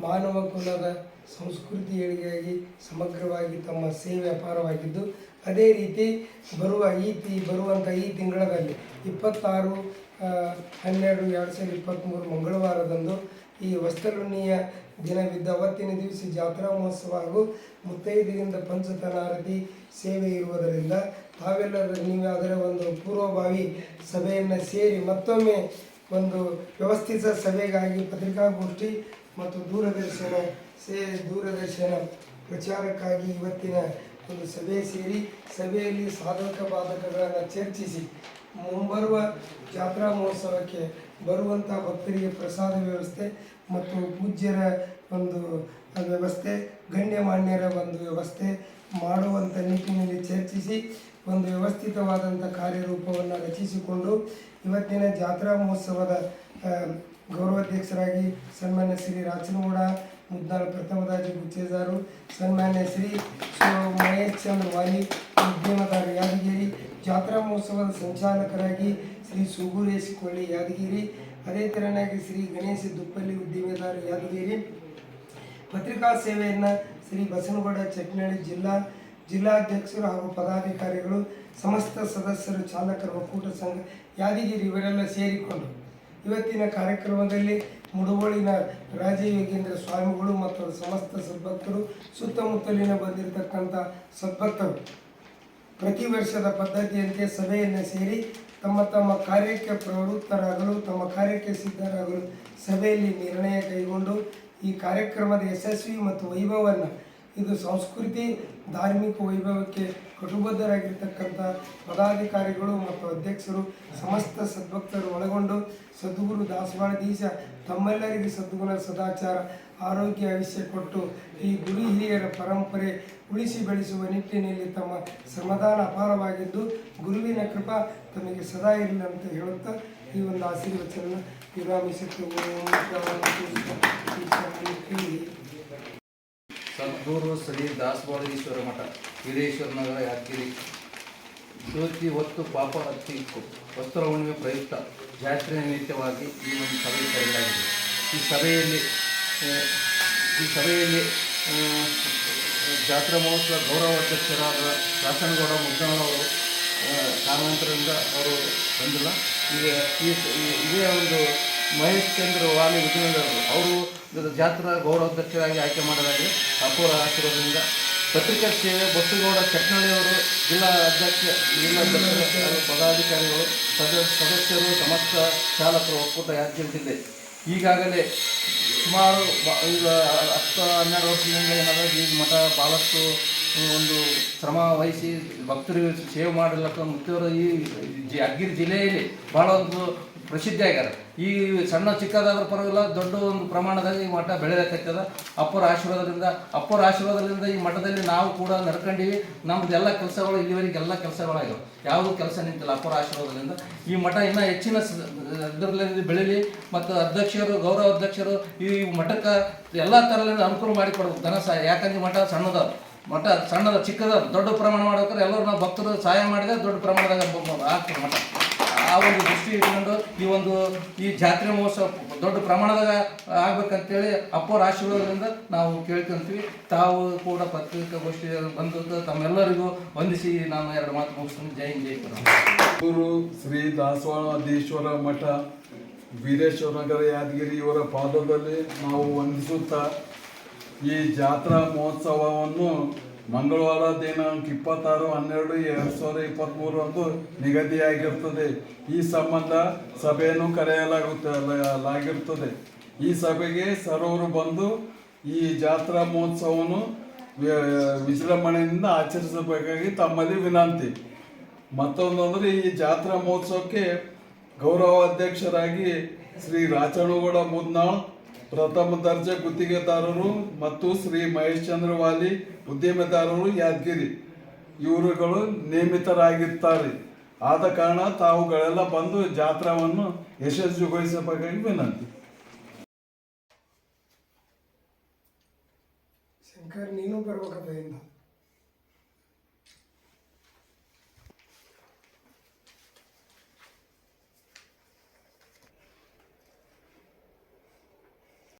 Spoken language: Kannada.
ಮಾನವ ಕುಲದ ಸಂಸ್ಕೃತಿ ಏಳಿಗೆಯಾಗಿ ಸಮಗ್ರವಾಗಿ ತಮ್ಮ ಸೇವೆ ಅಪಾರವಾಗಿದ್ದು, ಅದೇ ರೀತಿ ಬರುವ ಈ ತಿ ಬರುವಂಥ ಈ ತಿಂಗಳಲ್ಲಿ ಇಪ್ಪತ್ತಾರು ಹನ್ನೆರಡು, ಎರಡು ಸಾವಿರದ ಇಪ್ಪತ್ತ್ಮೂರು ಮಂಗಳವಾರದಂದು ಈ ವಸ್ತಲುಣಿಯ ದಿನವಿದ್ದ ಅವತ್ತಿನ ದಿವಸ ಜಾತ್ರಾ ಮಹೋತ್ಸವ ಹಾಗೂ ಮುತ್ತೈದೆಯಿಂದ ಪಂಚತನಾರತಿ ಸೇವೆ ಇರುವುದರಿಂದ ತಾವೆಲ್ಲರೂ ನೀವು ಅದರ ಒಂದು ಪೂರ್ವಭಾವಿ ಸಭೆಯನ್ನು ಸೇರಿ ಮತ್ತೊಮ್ಮೆ ಒಂದು ವ್ಯವಸ್ಥಿತ ಸಭೆಗಾಗಿ ಪತ್ರಿಕಾಗೋಷ್ಠಿ ಮತ್ತು ದೂರದರ್ಶನ ಸೇ, ದೂರದರ್ಶನ ಪ್ರಚಾರಕ್ಕಾಗಿ ಇವತ್ತಿನ ಒಂದು ಸಭೆ ಸೇರಿ ಸಭೆಯಲ್ಲಿ ಸಾಧಕ ಬಾಧಕಗಳನ್ನು ಚರ್ಚಿಸಿ, ಮುಂಬರುವ ಜಾತ್ರಾ ಮಹೋತ್ಸವಕ್ಕೆ ಬರುವಂಥ ಭಕ್ತರಿಗೆ ಪ್ರಸಾದ ವ್ಯವಸ್ಥೆ ಮತ್ತು ಪೂಜ್ಯರ ಒಂದು ವ್ಯವಸ್ಥೆ, ಗಣ್ಯಮಾನ್ಯರ ಒಂದು ವ್ಯವಸ್ಥೆ ಮಾಡುವಂಥ ನಿಟ್ಟಿನಲ್ಲಿ ಚರ್ಚಿಸಿ ಒಂದು ವ್ಯವಸ್ಥಿತವಾದಂಥ ಕಾರ್ಯರೂಪವನ್ನು ರಚಿಸಿಕೊಂಡು ಇವತ್ತಿನ ಜಾತ್ರಾ ಮಹೋತ್ಸವದ ಗೌರವಾಧ್ಯಕ್ಷರಾಗಿ ಸನ್ಮಾನ್ಯ ಶ್ರೀ ರಾಚನಗೌಡ ಮುದ್ನಾಳ್ ಪ್ರಥಮದಾಜಿ ಗುಚ್ಚೇದಾರು, ಸನ್ಮಾನ್ಯ ಶ್ರೀ ಮಹೇಶ್ ಚಂದ್ರ ವಾಲಿ, ಉದ್ಯಮದಾರ ಯಾದಗಿರಿ, ಜಾತ್ರಾ ಮಹೋತ್ಸವದ ಸಂಚಾಲಕರಾಗಿ ಶ್ರೀ ಸುಗುರೇಶ್ ಕೊಳ್ಳಿ ಯಾದಗಿರಿ, ಅದೇ ತೆರನಾಗಿ ಶ್ರೀ ಗಣೇಶ ದುಪ್ಪಲ್ಲಿ ಉದ್ಯಮದಾರ ಯಾದಗಿರಿ, ಪತ್ರಿಕಾ ಸೇವೆಯನ್ನು ಶ್ರೀ ಬಸನಗೌಡ ಚಟ್ನಳ್ಳಿ ಜಿಲ್ಲಾ ಜಿಲ್ಲಾಧ್ಯಕ್ಷರು ಹಾಗೂ ಪದಾಧಿಕಾರಿಗಳು, ಸಮಸ್ತ ಸದಸ್ಯರು, ಚಾಲಕರ ಒಕ್ಕೂಟ ಸಂಘ ಯಾದಗಿರಿ ಇವರೆಲ್ಲ ಸೇರಿಕೊಂಡು ಇವತ್ತಿನ ಕಾರ್ಯಕ್ರಮದಲ್ಲಿ ಮುಡುಗೋಳಿನ ರಾಜಯೋಗೇಂದ್ರ ಸ್ವಾಮಿಗಳು ಮತ್ತು ಸಮಸ್ತ ಸದ್ಭಕ್ತರು ಸುತ್ತಮುತ್ತಲಿನ ಬಂದಿರತಕ್ಕಂಥ ಸದ್ಭಕ್ತರು ಪ್ರತಿ ವರ್ಷದ ಪದ್ಧತಿಯಂತೆ ಸಭೆಯನ್ನು ಸೇರಿ ತಮ್ಮ ತಮ್ಮ ಕಾರ್ಯಕ್ಕೆ ಪ್ರವೃತ್ತರಾಗಲು, ತಮ್ಮ ಕಾರ್ಯಕ್ಕೆ ಸಿದ್ಧರಾಗಲು ಸಭೆಯಲ್ಲಿ ನಿರ್ಣಯ ಕೈಗೊಂಡು ಈ ಕಾರ್ಯಕ್ರಮದ ಯಶಸ್ವಿ ಮತ್ತು ವೈಭವವನ್ನು ಇದು ಸಂಸ್ಕೃತಿ, ಧಾರ್ಮಿಕ ವೈಭವಕ್ಕೆ ಕಟುಬದ್ಧರಾಗಿರ್ತಕ್ಕಂಥ ಪದಾಧಿಕಾರಿಗಳು ಮತ್ತು ಅಧ್ಯಕ್ಷರು ಸಮಸ್ತ ಸದ್ಭಕ್ತರು ಒಳಗೊಂಡು ಸದ್ಗುರು ದಾಸವಾಳ ದೀಶ ತಮ್ಮೆಲ್ಲರಿಗೆ ಸದ್ಗುಣ, ಸದಾಚಾರ, ಆರೋಗ್ಯ ಆಯುಷ್ಯ ಕೊಟ್ಟು ಈ ಗುರು ಹಿರಿಯರ ಪರಂಪರೆ ಉಳಿಸಿ ಬೆಳೆಸುವ ನಿಟ್ಟಿನಲ್ಲಿ ತಮ್ಮ ಶ್ರಮದಾನ ಅಪಾರವಾಗಿದ್ದು ಗುರುವಿನ ಕೃಪಾ ತಮಗೆ ಸದಾ ಇರಲಿ ಅಂತ ಹೇಳುತ್ತಾ ಈ ಒಂದು ಆಶೀರ್ವಚನ ವಿರಾಮಿಸುತ್ತೆ ಓಂ ಶಾಂತಿ ಶಾಂತಿ. ಸದ್ಗುರು ಶ್ರೀ ದಾಸವಾಳೀಶ್ವರ ಮಠ. ವೀರೇಶ್ವರ ನಗರ ಯಾದಗಿರಿ. ಜ್ಯೋತಿ ಹೊತ್ತು ಪಾಪ ಹತ್ತಿಕ್ಕು ವಸ್ತ್ರ ಹುಣ್ಣಿಮೆ ಪ್ರಯುಕ್ತ. ಜಾತ್ರೆ ನಿಮಿತ್ತವಾಗಿ ಈ ಒಂದು ಸಭೆ ಕರೆಯಲಾಗಿದೆ. ಈ ಸಭೆಯಲ್ಲಿ ಈ ಸಭೆಯಲ್ಲಿ ಜಾತ್ರಾ ಮಹೋತ್ಸವ ಗೌರವ ಅಧ್ಯಕ್ಷರಾದ ದಾಸನಗೌಡ ಮುದ್ದಣ್ಣವರು ಕಾರಣಾಂತರದಿಂದ ಅವರು ಬಂದಿಲ್ಲ. ಈಗ ಈ- ಇದೇ ಒಂದು ಮಹೇಶ್ ಚಂದ್ರ ವಾಲಿ ವಿಜಯೇಂದ್ರರು ಅವರು. ಜಾತ್ರಾ ಗೌರವಾಧ್ಯಕ್ಷರಾಗಿ ಆಯ್ಕೆ ಮಾಡಲಾಗಿದೆ. ಅಪೂರ ಆಶೀರ್ವಾದದಿಂದ. ಪತ್ರಿಕಾ ಸೇವೆ ಬಸ್ಸುಗೌಡ ಚಟ್ನಳ್ಳಿಯವರು ಜಿಲ್ಲಾ ಅಧ್ಯಕ್ಷ, ಜಿಲ್ಲಾ ಪದಾಧಿಕಾರಿಗಳು, ಸದ, ಸದಸ್ಯರು ಸಮಸ್ತ ಚಾಲಕರು ಒಕ್ಕೂಟ ಯಾದಗಿರಿ ಈಗಾಗಲೇ ಸುಮಾರು ಈಗ ಹತ್ತು ಹನ್ನೆರಡು ವರ್ಷದಿಂದ ಏನಾದರೂ ಈ ಮಠ ಭಾಳಷ್ಟು ಒಂದು ಶ್ರಮ ವಹಿಸಿ ಭಕ್ತರಿಗೆ ಸೇವೆ ಮಾಡಲಿಕ್ಕೆ ಮುಖ್ಯವರು ಈ ಯಾದಗಿರಿ ಜಿಲ್ಲೆಯಲ್ಲಿ ಭಾಳ ಒಂದು ಪ್ರಸಿದ್ಧಿ ಆಗ್ಯಾರ. ಈ ಸಣ್ಣ ಚಿಕ್ಕದಾದ್ರೂ ಪರವಾಗಿಲ್ಲ, ದೊಡ್ಡ ಒಂದು ಪ್ರಮಾಣದಲ್ಲಿ ಈ ಮಠ ಬೆಳೆಯಕತ್ತದ ಅಪ್ಪರ ಆಶೀರ್ವಾದದಿಂದ ಅಪ್ಪರ ಆಶೀರ್ವಾದದಿಂದ ಈ ಮಠದಲ್ಲಿ ನಾವು ಕೂಡ ನಡ್ಕೊಂಡಿವಿ. ನಮ್ದು ಎಲ್ಲ ಕೆಲಸಗಳು ಇಲ್ಲಿವರೆಗೆ ಎಲ್ಲ ಕೆಲಸಗಳಾಗ್ಯಾವ. ಯಾವುದೂ ಕೆಲಸ ನಿಂತಿಲ್ಲ ಅಪ್ಪರ ಆಶೀರ್ವಾದದಿಂದ. ಈ ಮಠ ಇನ್ನೂ ಹೆಚ್ಚಿನ ಇದರಲ್ಲಿ ಬೆಳೀಲಿ. ಮತ್ತು ಅಧ್ಯಕ್ಷರು, ಗೌರವ ಅಧ್ಯಕ್ಷರು, ಈ ಮಠಕ್ಕೆ ಎಲ್ಲ ಥರದಿಂದ ಅನುಕೂಲ ಮಾಡಿಕೊಡ್ಬೇಕು ಧನ ಸಹಾಯ. ಯಾಕಂದ್ರೆ ಮಠ ಸಣ್ಣದ ಮಠ ಸಣ್ಣದ ಚಿಕ್ಕದ ದೊಡ್ಡ ಪ್ರಮಾಣ ಮಾಡ್ಬೇಕಾದ್ರೆ ಎಲ್ಲರೂ ನಾವು ಭಕ್ತರು ಸಹಾಯ ಮಾಡಿದ್ರೆ ದೊಡ್ಡ ಪ್ರಮಾಣದಾಗ ಆಗ್ತದೆ ಮಠ. ಆ ಒಂದು ದೃಷ್ಟಿ ಇಟ್ಕೊಂಡು ಈ ಒಂದು ಈ ಜಾತ್ರೆ ಮಹೋತ್ಸವ ದೊಡ್ಡ ಪ್ರಮಾಣದಾಗ ಆಗ್ಬೇಕಂತೇಳಿ ಅಪ್ಪರ ಆಶೀರ್ವಾದದಿಂದ ನಾವು ಕೇಳ್ಕೊಂತೀವಿ ತಾವು ಕೂಡ ಪತ್ರಿಕಾಗೋಷ್ಠಿ ಬಂದು ತಮ್ಮೆಲ್ಲರಿಗೂ ವಂದಿಸಿ ನಾನು ಎರಡು ಮಾತು ಮುಗಿಸ್ತೀನಿ ಜೈ ಜೈ. ಗುರು ಶ್ರೀ ದಾಸವಾಳಾಧೀಶ್ವರ ಮಠ ವೀರೇಶ್ವರ ನಗರ ಯಾದಗಿರಿ ಇವರ ಪಾದದಲ್ಲಿ ನಾವು ವಂದಿಸುತ್ತಾ ಈ ಜಾತ್ರಾ ಮಹೋತ್ಸವವನ್ನು ಮಂಗಳವಾರ ದಿನಾಂಕ ಇಪ್ಪತ್ತಾರು, ಹನ್ನೆರಡು, ಎರಡು ಸಾವಿರದ ಇಪ್ಪತ್ತ್ಮೂರರಂದು ನಿಗದಿಯಾಗಿರ್ತದೆ. ಈ ಸಂಬಂಧ ಸಭೆಯನ್ನು ಕರೆಯಲಾಗುತ್ತದೆ ಈ ಸಭೆಗೆ ಸರ್ವರು ಬಂದು ಈ ಜಾತ್ರಾ ಮಹೋತ್ಸವವನ್ನು ವಿಜೃಂಭಣೆಯಿಂದ ಆಚರಿಸಬೇಕಾಗಿ ತಮ್ಮಲ್ಲಿ ವಿನಂತಿ. ಮತ್ತೊಂದು ಅಂದರೆ ಈ ಜಾತ್ರಾ ಮಹೋತ್ಸವಕ್ಕೆ ಗೌರವಾಧ್ಯಕ್ಷರಾಗಿ ಶ್ರೀ ರಾಚಣಗೌಡ ಮುದ್ನಾಳ್ ಪ್ರಥಮ ದರ್ಜೆ ಗುತ್ತಿಗೆದಾರರು ಮತ್ತು ಶ್ರೀ ಮಹೇಶ್ ಚಂದ್ರ ವಾಲಿ ಉದ್ಯಮದಾರರು ಯಾದಗಿರಿ. ಇವರುಗಳು ನೇಮಿತರಾಗಿರ್ತಾರೆ ಆದ ಕಾರಣ ತಾವುಗಳೆಲ್ಲ ಬಂದು ಜಾತ್ರಾವನ್ನು ಯಶಸ್ವಿಗೊಳಿಸಬೇಕಾಗಿ ವಿನಂತಿ. ಶಂಕರ್, ನೀನು ಬರ್ಬೇಕಪ್ಪ